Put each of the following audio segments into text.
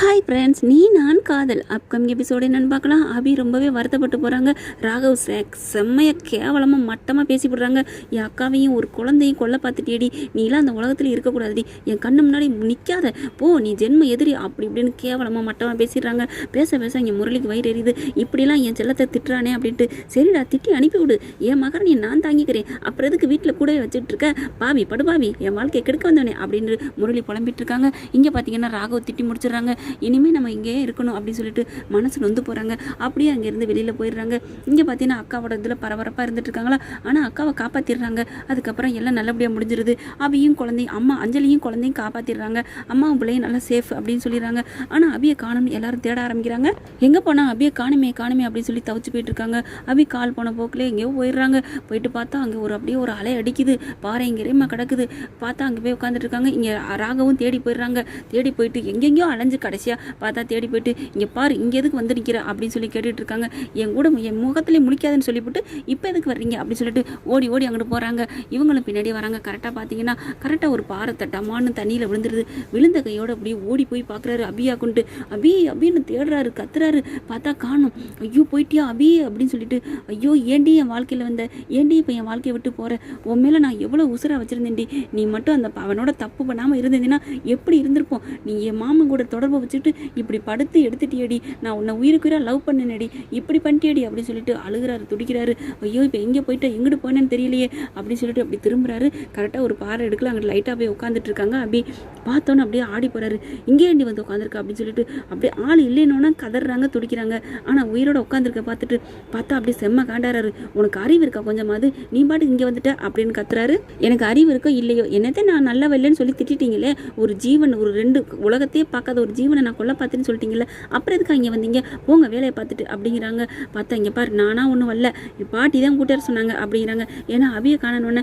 Hi friends நீ நான் காதல். அப்கமிங் எபிசோடு என்னென்னு பார்க்கலாம். அபி ரொம்பவே வருத்தப்பட்டு போகிறாங்க ராகவ் சேக் செம்மைய கேவலமாக மட்டமாக பேசி விடுறாங்க என் அக்காவையும் ஒரு குழந்தையும் கொல்ல பார்த்துட்டேடி நீலாம் அந்த உலகத்தில் இருக்கக்கூடாதுடி. என் கண்ணு முன்னாடி நிற்காத போ நீ ஜென்ம எதிரி அப்படி இப்படின்னு கேவலமாக மட்டமாக பேசிடுறாங்க. பேச பேச இங்கே முரளிக்கு வயிறு எரியுது. இப்படிலாம் என் செல்லத்தை திட்டுறானே அப்படின்ட்டு. சரிடா திட்டி அனுப்பிவிடு என் என் மகனை நான் தாங்கிக்கிறேன். அப்புறம் எதுக்கு வீட்டில் கூடவே வச்சுட்டு இருக்க? பாவி படுபாவி என் வாழ்க்கையை கெடுக்க வந்தவனே அப்படின்னு முரளி புலம்பிட்டு இருக்காங்க. இங்கே பார்த்தீங்கன்னா ராகவ் திட்டி முடிச்சிடுறாங்க. இனிமேல் நம்ம இங்கேயே இருக்கணும் அப்படின்னு சொல்லிட்டு மனசு நொந்து போகிறாங்க அப்படியே அங்கேருந்து வெளியில் போயிடுறாங்க. இங்கே பார்த்தீங்கன்னா அக்காவோட இதில் பரபரப்பாக இருந்துட்டு இருக்காங்களா ஆனால் அக்காவை காப்பாற்றிடுறாங்க அதுக்கப்புறம் எல்லாம் நல்லபடியாக முடிஞ்சிருது. அபியும் குழந்தையும் அம்மா அஞ்சலியும் குழந்தையும் காப்பாற்றிடுறாங்க அம்மாவும் பிள்ளையும் நல்லா சேஃப் அப்படின்னு சொல்லிடுறாங்க. ஆனால் அபியை காணும் எல்லாரும் தேட ஆரம்பிக்கிறாங்க. எங்கே போனால் அபியை காணுமே காணுமே அப்படின்னு சொல்லி தவிச்சு போயிட்டு இருக்காங்க அபி கால் போன போக்கில் எங்கேயோ போயிடுறாங்க. போயிட்டு பார்த்தா அங்கே ஒரு அப்படியே ஒரு அலை அடிக்குது. பாறை இங்கே கிடக்குது. பார்த்தா அங்கே போய் உட்காந்துட்டு இருக்காங்க இங்கே ராகவும் தேடி போயிடுறாங்க. தேடி போயிட்டு எங்கெங்கேயோ அலைஞ்சு கடைசியாக பார்த்தா தேடி போயிட்டு இங்கே பாரு இங்கே எதுக்கு வந்து நிற்கிற அப்படின்னு சொல்லி கேட்டுட்டு இருக்காங்க. என் கூட என் முகத்திலே முடிக்காதுன்னு சொல்லிவிட்டு இப்போ எதுக்கு வர்றீங்க? அப்படின்னு சொல்லிட்டு ஓடி ஓடி அங்கிட்டு போகிறாங்க இவங்களும் பின்னாடி வராங்க. கரெக்டாக பார்த்தீங்கன்னா கரெக்டாக ஒரு பாறை டமான்னு தண்ணியில் விழுந்துருது. விழுந்த கையோட அப்படியே ஓடி போய் பார்க்குறாரு அபியா கொண்டு அபி அபின்னு தேடுறாரு கத்துறாரு. பார்த்தா காணும். ஐயோ போயிட்டியா அபி? அப்படின்னு சொல்லிட்டு ஐயோ ஏண்டி என் வாழ்க்கையில் வந்த? ஏண்டி இப்போ என் வாழ்க்கையை விட்டு போகிற உன் மேலே நான் எவ்வளோ உசுராக வச்சுருந்தேன்டி. நீ மட்டும் அந்த அவனோட தப்பு பண்ணாமல் இருந்தேன்னா எப்படி இருந்திருப்போம்? நீ என் மாமன் கூட தொடர்பு வச்சுட்டு இப்படி படுத்து எடுத்துட்டியடி நான் உன்னை உயிருக்குயிராக லவ் பண்ணினடி இப்படி பண்ணிட்டியடி அப்படின்னு சொல்லிட்டு அழுகுறாரு துடிக்கிறாரு. ஐயோ இப்போ எங்கே போயிட்டா எங்கிட்டு போனேன்னு தெரியலையே அப்படின்னு சொல்லிட்டு அப்படி திரும்புறாரு. கரெக்டாக ஒரு பாறை எடுக்கல அங்கே லைட்டாக போய் உட்காந்துட்டு இருக்காங்க. அப்படி பார்த்தோன்னே அப்படியே ஆடி போறாரு. இங்கே ஏண்டி வந்து உட்காந்துருக்கா அப்படின்னு சொல்லிட்டு அப்படியே ஆள் இல்லைன்னோன்னா கதறாங்க துடிக்கிறாங்க. ஆனால் உயிரோட உட்காந்துருக்க பார்த்துட்டு பார்த்தா அப்படியே செம்ம காண்டாராரு உனக்கு அறிவு இருக்கா கொஞ்சமாவது? நீ பாட்டு இங்கே வந்துட்ட? அப்படின்னு கத்துறாரு. எனக்கு அறிவு இருக்கோ இல்லையோ? என்னத்தை நான் நல்ல இல்லைன்னு சொல்லி திட்டிட்டீங்களே? ஒரு ஜீவன் ஒரு ரெண்டு உலகத்தையே பார்க்காத ஒரு ஜீவன் நான் கொல்ல பார்த்தேன்னு சொல்லிட்டீங்கல்ல? அப்புறம் எதுக்கு இங்கே வந்தீங்க? போங்க வேலையை பார்த்துட்டு அப்படிங்கிறாங்க. பார்த்தா இங்கே பாரு நானா ஒன்றும் வரல. பாட்டி தான் கூட்டார் சொன்னாங்க அப்படிங்கிறாங்க. ஏன்னா அபியை காணணுன்னு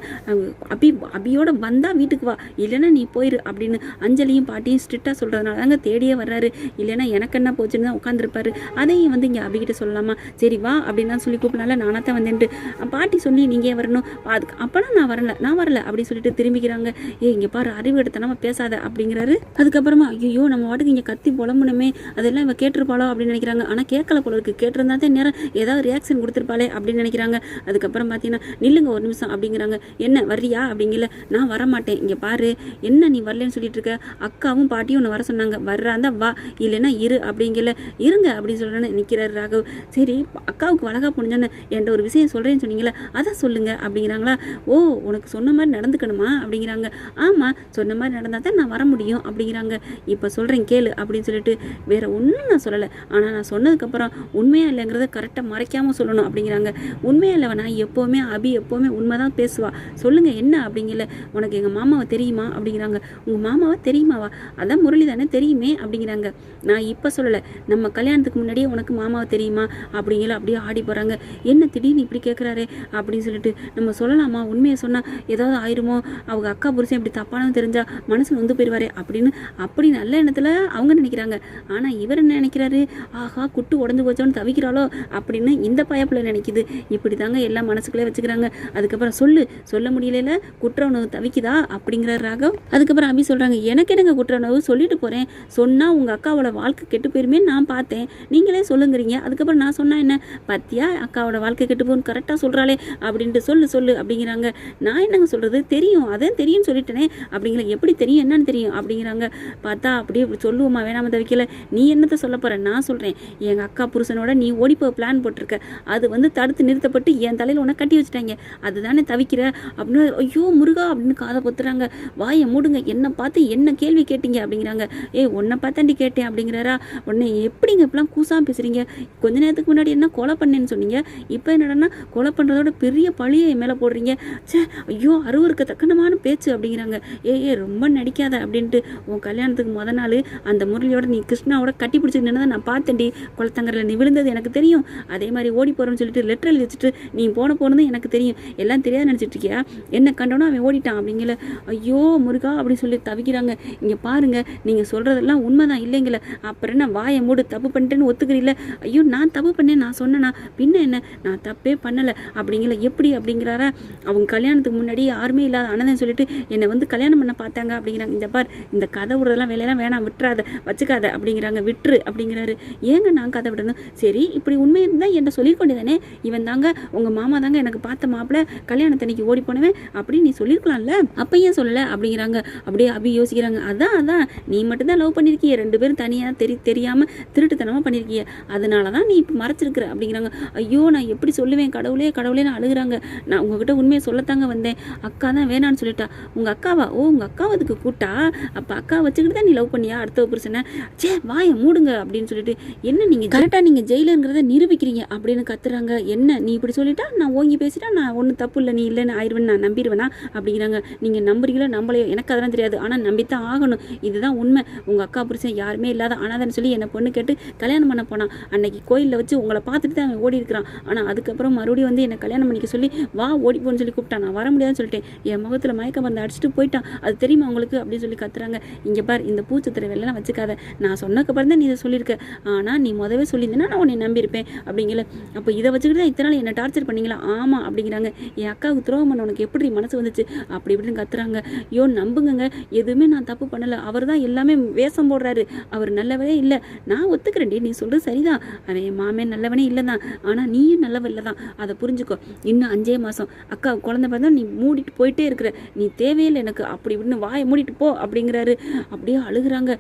அபி அபியோட வந்தால் வீட்டுக்கு வா. இல்லைன்னா நீ போயிரு அப்படின்னு அஞ்சலியும் பாட்டியும் ஸ்ட்ரிக்டாக சொல்கிறதுனால தாங்க தேடியே வர்றாரு. இல்லைன்னா எனக்கு என்ன போச்சுன்னு தான் உட்காந்துருப்பாரு அதையும் வந்து இங்கே அபிகிட்ட சொல்லலாமா? சரி வா அப்படின்னு சொல்லி கூப்பிடனால நானாக தான் வந்தேன்ட்டு. பாட்டி சொல்லி நீங்கள் வரணும்? அதுக்கு அப்போனா நான் வரல. நான் வரல அப்படின்னு சொல்லிட்டு திரும்பிக்கிறாங்க. ஏ இங்கே பாரு அறிவு எடுத்தனமா பேசாத அப்படிங்கிறாரு. அதுக்கப்புறமா ஐயோ நம்ம வாட்டுக்கு இங்கே கத்தி புலம்புனமே அதெல்லாம் இவ கேட்டிருப்பாளோ அப்படின்னு நினைக்கிறாங்க. ஆனால் கேட்கல போல இருக்கு. கேட்டிருந்தா தான் நேரம் ஏதாவது ரியாக்ஷன் கொடுத்துருப்பாளே அப்படின்னு நினைக்கிறாங்க. அதுக்கப்புறம் பார்த்தீங்கன்னா நில்லுங்க ஒரு நிமிஷம் அப்படிங்கிறாங்க. என்ன வர்றியா அப்படிங்கல. நான் வர மாட்டேன் இங்கே பாரு. என்ன நீ வரலன்னு சொல்லிட்டு இருக்க? அக்காவும் பாட்டியும் உன்னை வர சொன்னாங்க. வர்றாந்தா வா. இல்லைன்னா இரு அப்படிங்கல. இருங்க அப்படின்னு சொல்கிறேன்னு நிற்கிறாரு ராகவ். சரி அக்காவுக்கு வழக்கா புரிஞ்சோன்னு என்கிட்ட ஒரு விஷயம் சொல்கிறேன்னு சொன்னீங்களே அதை சொல்லுங்க அப்படிங்கிறாங்களா? ஓ உனக்கு சொன்ன மாதிரி நடந்துக்கணுமா அப்படிங்கிறாங்க. ஆமாம் சொன்ன மாதிரி நடந்தால் தான் நான் வர முடியும் அப்படிங்கிறாங்க. இப்போ சொல்கிறேன் கேளு அப்படின்னு சொல்லிட்டு வேற ஒன்றும் நான் சொல்லலை. ஆனால் நான் சொன்னதுக்கப்புறம் உண்மையாக இல்லைங்கிறத கரெக்டாக மறைக்காமல் சொல்லணும் அப்படிங்கிறாங்க. உண்மையாக இல்லை நான் எப்போவுமே அபி எப்போவுமே உண்மை தான் பேசுவா. சொல்லுங்க என்ன அப்படிங்கல. உனக்கு எங்கள் மாமாவை தெரியுமா அப்படிங்கிறாங்க. உங்கள் மாமாவை தெரியுமாவா? அதான் முரளி தானே தெரியுமே அப்படிங்கிறாங்க. நான் இப்போ சொல்லலை. நம்ம கல்யாணத்துக்கு முன்னாடியே உனக்கு மாமாவை தெரியுமா அப்படிங்கிற அப்படியே ஆடி போகிறாங்க என்ன திடீர்னு இப்படி கேட்குறாரு அப்படின்னு சொல்லிட்டு நம்ம சொல்லலாமா? உண்மையை சொன்னால் ஏதாவது ஆயிருமோ? அவங்க அக்கா புருஷன் இப்படி தப்பானது தெரிஞ்சால் மனசு வந்து போயிடுவாரே அப்படின்னு அப்படி நல்ல எண்ணத்தில் அவங்க நினைக்கிறாங்க. ஆனால் இவர் என்ன நினைக்கிறாரு? ஆஹா குட்டு உடஞ்சு போச்சோன்னு தவிக்கிறாளோ அப்படின்னு இந்த பயப்பில் நினைக்குது. இப்படி தாங்க எல்லாம் மனசுக்குள்ளே வச்சுக்கிறாங்க. அதுக்கப்புறம் சொல்லு சொல்ல முடியல குற்ற உணவு தவிக்குதா? அப்படிங்கிற ராகவ். அதுக்கப்புறம் அபி சொல்கிறாங்க எனக்கு என்னங்க குற்ற உணவு சொல்லிட்டு போகிறேன் சொன்னால் உங்கள் அக்காவோட வாழ்க்கை கெட்டு போயிருமே நான் பார்த்தேன். நீங்களே சொல்லுங்கிறீங்க. அதுக்கப்புறம் நான் சொன்னால் என்ன? பத்தியா? அக்காவோட வாழ்க்கை கெட்டு போகுன்னு கரெக்டாக சொல்கிறாளே அப்படின்ட்டு சொல்லு சொல்லு அப்படிங்கிறாங்க. நான் என்னங்க சொல்கிறது தெரியும். அதான் தெரியும்னு சொல்லிட்டேனே. அப்படிங்கிற எப்படி தெரியும்? என்னன்னு தெரியும் அப்படிங்கிறாங்க. பார்த்தா அப்படியே சொல்லுவோமா வேணாம தவிக்கல நீ என்னத்தை சொல்ல போற? நான் சொல்கிறேன் எங்கள் அக்கா புருஷனோட நீ ஓடி போக பிளான் போட்டிருக்க. அது வந்து தடுத்து நிறுத்தப்பட்டு என் தலையில் உன்னை கட்டி வச்சுட்டாங்க. அதுதானே தவிக்கிற? அப்படின்னு ஐயோ முருகா அப்படின்னு காதை பொத்துறாங்க. வாயை மூடுங்க. என்ன பார்த்து என்ன கேள்வி கேட்டீங்க அப்படிங்கிறாங்க. ஏய் உன்னை பார்த்தாண்டி கேட்டேன் அப்படிங்கிறாரா? உன்னை எப்படிங்க இப்பெல்லாம் கூசாம பேசுறீங்க? கொஞ்ச நேரத்துக்கு முன்னாடி என்ன கொலை பண்ணேன்னு சொன்னீங்க? இப்போ என்னடனா கொலை பண்ணுறதோட பெரிய பழியை என் மேலே போடுறீங்க. ச்சே ஐயோ அருவருக்கு தக்கனமான பேச்சு அப்படிங்கிறாங்க. ஏ ஏ ரொம்ப நடிக்காத அப்படின்ட்டு உன் கல்யாணத்துக்கு முத நாள் அந்த முரளியோட நீ கிருஷ்ணாவோட கட்டி பிடிச்சிட்டு நின்னதை நான் பார்த்தேன்டி. குளத்தங்கரில் நீ விழுந்தது எனக்கு தெரியும். அதே மாதிரி ஓடி போகிறோன்னு சொல்லிட்டு லெட்டர் எழுதி வச்சுட்டு நீ போன போனது எனக்கு தெரியும். எல்லாம் தெரியாது நினச்சிட்டு இருக்கியா? என்ன கண்டோனோ அவன் ஓடிட்டான் அப்படிங்கல. ஐயோ முருகா அப்படின்னு சொல்லி தவிக்கிறாங்க. இங்கே பாருங்கள் நீங்கள் சொல்கிறதெல்லாம் உண்மைதான் இல்லைங்கள அப்புறம் என்ன வாயை மூடு தப்பு பண்ணிட்டேன்னு ஒத்துக்கிறீல்ல? ஐயோ நான் தப்பு பண்ணேன் நான் சொன்னேன்னா பின்ன என்ன? நான் தப்பே பண்ணலை. அப்படிங்கிற எப்படி அப்படிங்கிறாரா? அவங்க கல்யாணத்துக்கு முன்னாடி யாருமே இல்லாத அனதன் சொல்லிட்டு என்னை வந்து கல்யாணம் பண்ண பார்த்தாங்க அப்படிங்கிறாங்க. இந்த பார் இந்த கதை விடுறதெல்லாம் வேலையெல்லாம் வேணாம் விட்டுறாத. வச்சுக்காத அப்படிங்கிறாங்க விட்டுரு அப்படிங்கிறாரு. ஏங்க நான் கதை விடணும்? சரி இப்படி உண்மை இருந்தால் என்கிட்ட தானே இவன் தாங்க உங்கள் மாமா தாங்க எனக்கு பார்த்த மாப்பிள்ள கல்யாணத்தன்னைக்கு ஓடி போனவன். அப்படின்னு நீ சொல்லியிருக்கலாம்ல அப்போ ஏன் சொல்லலை? அப்படிங்கிறாங்க. அப்படியே அபி யோசிக்கிறாங்க. அதான் அதான். நீ மட்டும்தான் லவ் பண்ணியிருக்கிய ரெண்டு பேரும் தனியாக தெரி தெரியாமல் திருட்டுத்தனமாக பண்ணியிருக்கிய அதனால தான் நீ இப்போ மறைச்சிருக்கிற அப்படிங்கிறாங்க. ஐயோ நான் எப்படி சொல்லுவேன்? கடவுளே கடவுளேன்னு அழுகுறாங்க. நான் உங்ககிட்ட உண்மையை சொல்லத்தாங்க வந்தேன். அக்கா தான் வேணான்னு சொல்லிட்டா. உங்கள் அக்காவா? ஓ உங்கள் அக்காவை அதுக்கு கூட்டா அப்போ அக்கா வச்சுக்கிட்டு தான் நீ லவ் பண்ணியா? அடுத்த புருஷனை சே வாயை மூடுங்க அப்படின்னு சொல்லிட்டு என்ன நீங்கள் கரெக்டாக நீங்கள் ஜெயிலுங்கிறத நிரூபிக்கிறீங்க அப்படின்னு கத்துறாங்க. என்ன நீ இப்படி சொல்லிட்டா நான் ஓங்கி பேசிட்டா நான் ஒன்றும் தப்பு இல்லை நீ இல்லைன்னு ஆயிடுவேன் நான் நம்பிடுவேனா? அப்படிங்கிறாங்க. நீங்கள் நம்புறீங்களோ நம்பலையோ எனக்கு அதெல்லாம் தெரியாது. ஆனால் நம்பித்தான் ஆகணும். இதுதான் உண்மை. உங்கள் அக்கா புருஷன் யாருமே இல்லாத அனாதன்னு சொல்லி என்னை பொண்ணு கேட்டு கல்யாணம் பண்ண போனான் அன்னைக்கு கோயிலில் வச்சு உங்களை பார்த்துட்டு தான் அவன் ஓடி இருக்கிறான். ஆனால் அதுக்கப்புறம் மறுபடியும் வந்து என்னை கல்யாணம் பண்ணிக்க சொல்லி வா ஓடி போன்னு சொல்லி கூப்பிட்டான். நான் வர முடியாதுன்னு சொல்லிட்டேன். என் முகத்தில் மயக்க மருந்து அடிச்சுட்டு போயிட்டான். அது தெரியுமா உங்களுக்கு? அப்படின்னு சொல்லி கத்துறாங்க. இங்கே பார் இந்த பூச்சத்திர வெள்ளலாம் எடுத்துக்காத நான் சொன்னக்கப்புறம் தான் நீ இதை சொல்லியிருக்க. ஆனால் நீ முதவே சொல்லியிருந்தேன்னா நான் உன்னை நம்பியிருப்பேன் அப்படிங்கல. அப்போ இதை வச்சுக்கிட்டு தான் இத்தனை நாள் என்னை டார்ச்சர் பண்ணீங்களா? ஆமாம் அப்படிங்கிறாங்க. என் அக்காவுக்கு துரோகம் பண்ண உனக்கு எப்படி மனசு வந்துச்சு? அப்படி இப்படின்னு கத்துறாங்க. ஐயோ நம்புங்கங்க. எதுவுமே நான் தப்பு பண்ணலை. அவர் தான் எல்லாமே வேஷம் போடுறாரு. அவர் நல்லவரே இல்லை. நான் ஒத்துக்கிறேன்டி நீ சொல்கிறது சரிதான். அவன் என் மாமே நல்லவனே இல்லை தான் ஆனால் நீயும் நல்லவ இல்லை தான் அதை புரிஞ்சுக்கோ. இன்னும் அஞ்சே மாதம் அக்கா குழந்தை பிறந்தா நீ மூடிட்டு போயிட்டே இருக்கிற. நீ தேவையில்லை எனக்கு. அப்படி இப்படின்னு வாயை மூடிட்டு போ அப்படிங்கிறாரு. அப்படியே அழுகுறாங்க.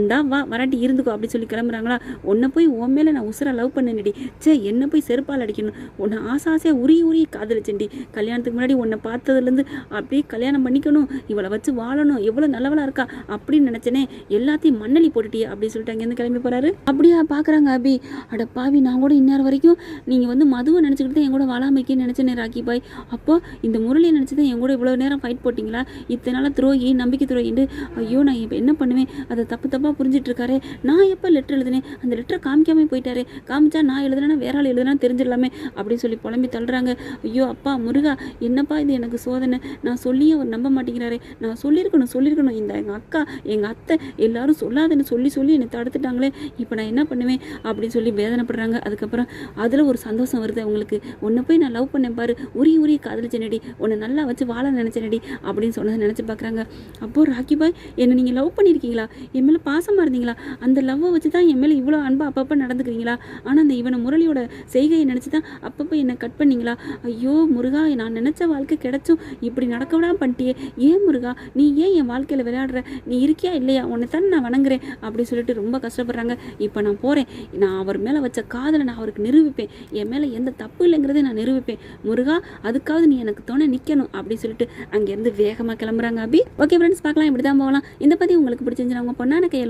வந்தால் வா வராட்டி இருந்துக்கோ அப்படி சொல்லி கிளம்புறாங்களா? உன்னை போய் உன் மேலே நான் உசுரா லவ் பண்ணேன்டி. சே என்ன போய் செருப்பால் அடிக்கணும். உன்னை ஆசை ஆசையாக உரி உரிய காதலிச்சேன்டி. கல்யாணத்துக்கு முன்னாடி உன்னை பார்த்ததுலேருந்து அப்படியே கல்யாணம் பண்ணிக்கணும். இவளை வச்சு வாழணும். எவ்வளோ நல்லவளாக இருக்கா அப்படின்னு நினச்சேனே. எல்லாத்தையும் மண்ணலி போட்டுட்டியே அப்படின்னு சொல்லிட்டு அங்கேருந்து கிளம்பி போகிறாரு அப்படியா பார்க்குறாங்க அபி. அட பாவி நான் கூட இந்நேரம் வரைக்கும் நீங்கள் வந்து மதுவை நினச்சிக்கிட்டு தான் என் கூட வாழாமைக்கேன்னு நினச்சேனே ராக்கி பாய். அப்போ இந்த முரளியை நினச்சி தான் என் கூட இவ்வளோ நேரம் ஃபைட் போட்டிங்களா? இத்தனை நாளாக துரோகி நம்பிக்கை துரோகிண்டு ஐயோ நான் இப்போ என்ன பண்ணுவேன்? அதை தப்பு தப்பாக தப்பாக புரிஞ்சிட்ருக்காரு. நான் எப்போ லெட்டர் எழுதினேன்? அந்த லெட்டரை காமிக்காமல் போயிட்டாரு. காமிச்சா நான் எழுதுனா வேற ஆள் எழுதுனா தெரிஞ்சிடலாமே அப்படின்னு சொல்லி புலம்பி தள்ளுறாங்க. ஐயோ அப்பா முருகா என்னப்பா இது எனக்கு சோதனை? நான் சொல்லியும் அவர் நம்ப மாட்டேங்கிறாரே. நான் சொல்லியிருக்கணும் சொல்லியிருக்கணும். இந்த எங்கள் அக்கா எங்கள் அத்தை எல்லாரும் சொல்லாதன்னு சொல்லி சொல்லி என்னை தடுத்துட்டாங்களே. இப்போ நான் என்ன பண்ணுவேன்? அப்படின்னு சொல்லி வேதனைப்படுறாங்க. அதுக்கப்புறம் அதில் ஒரு சந்தோஷம் வருது அவங்களுக்கு. உன்னை போய் நான் லவ் பண்ணேன் பாரு. உரிய உரி காதலிச்சனடி. உன்னை நல்லா வச்சு வாழ நினச்சனடி. அப்படின்னு சொன்னதை நினச்சி பார்க்குறாங்க அப்போது ராக்கி பாய் என்னை நீங்கள் லவ் பண்ணியிருக்கீங்களா? என் மேலே பாசமாக இருந்தீங்களா? அந்த லவ்வை வச்சு தான் என் மேலே இவ்வளோ அன்பாக அப்பப்போ நடந்துக்கிறீங்களா? ஆனால் அந்த இவனை முரளியோட செய்கையை நினச்சி தான் அப்பப்போ என்னை கட் பண்ணீங்களா? ஐயோ முருகா நான் நினச்ச வாழ்க்கை கிடைச்சும் இப்படி நடக்க விடாம பண்ணிட்டியே. ஏன் முருகா நீ ஏன் என் வாழ்க்கையில் விளையாடுற? நீ இருக்கியா இல்லையா? உன்னை தானே நான் வணங்குறேன். அப்படி சொல்லிட்டு ரொம்ப கஷ்டப்படுறாங்க. இப்போ நான் போகிறேன் நான் அவர் மேலே வச்ச காதலை நான் அவருக்கு நிரூபிப்பேன். என் மேலே எந்த தப்பு இல்லைங்கிறதை நான் நிரூபிப்பேன். முருகா அதுக்காவது நீ எனக்கு துணை நிற்கணும் அப்படின்னு சொல்லிட்டு அங்கேருந்து வேகமாக கிளம்புறாங்க அபி. ஓகே ஃப்ரெண்ட்ஸ் பார்க்கலாம். இப்படி தான் போகலாம். இந்த பற்றி உங்களுக்கு பிடிச்சிருந்துச்சு அவங்க பொண்ணான கையில்